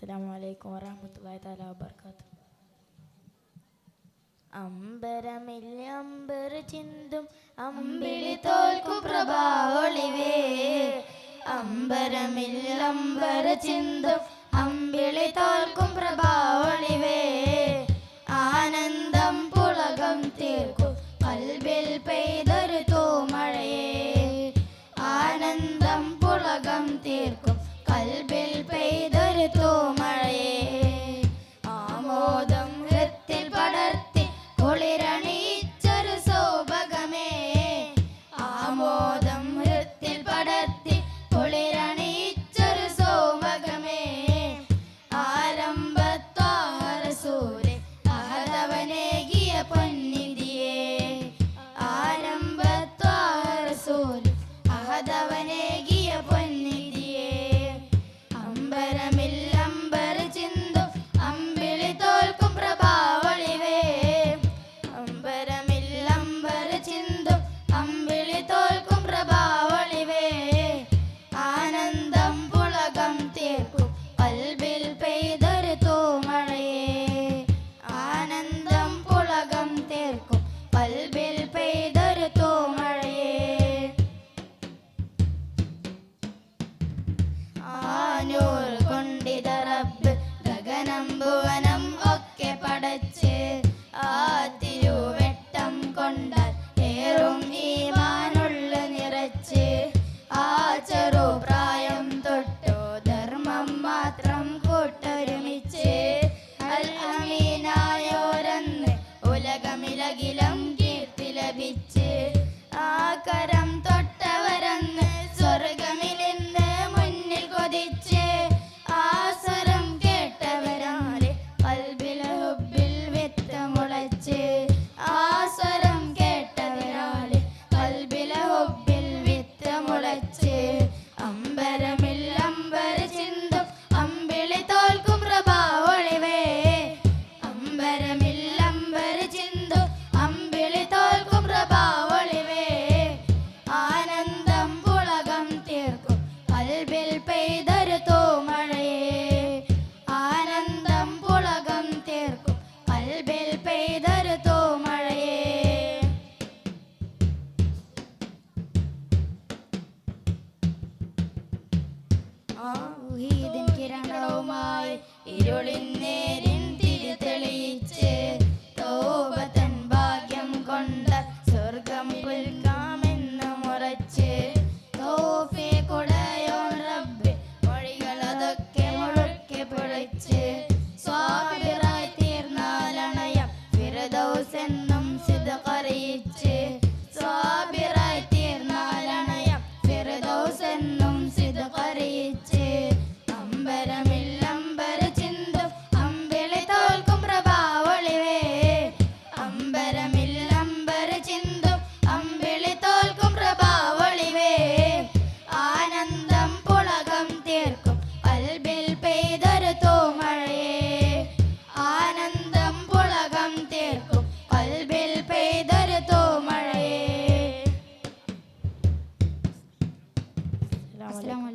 അസ്സാം വലൈക്കും താല തആല അമ്പരമില്ല അമ്പർ ചിന്തും അമ്പിളി തോൽക്കും അമ്പരമില്ല അമ്പർ ചിന്തും അമ്പിളി തോൽ അകനം ഭുവനം ഒക്കെ പടച്ച് ആ തിരുവെട്ടം കൊണ്ടാൽ ഏറും ഈമാനുള്ള നിറച്ച്. ആ ചെറു പ്രായം തൊട്ടോ ധർമ്മം മാത്രം കൂട്ടൊരുമിച്ച്. അൽ അമീനായോരെന്ന് ഉലകമിലകിലം കീർത്തി ലഭിച്ച്. ആ കരം തൊട്ട് പെയ്തരുത്തോ മഴയേ. ഇരുളിന്നേരി আসসালামু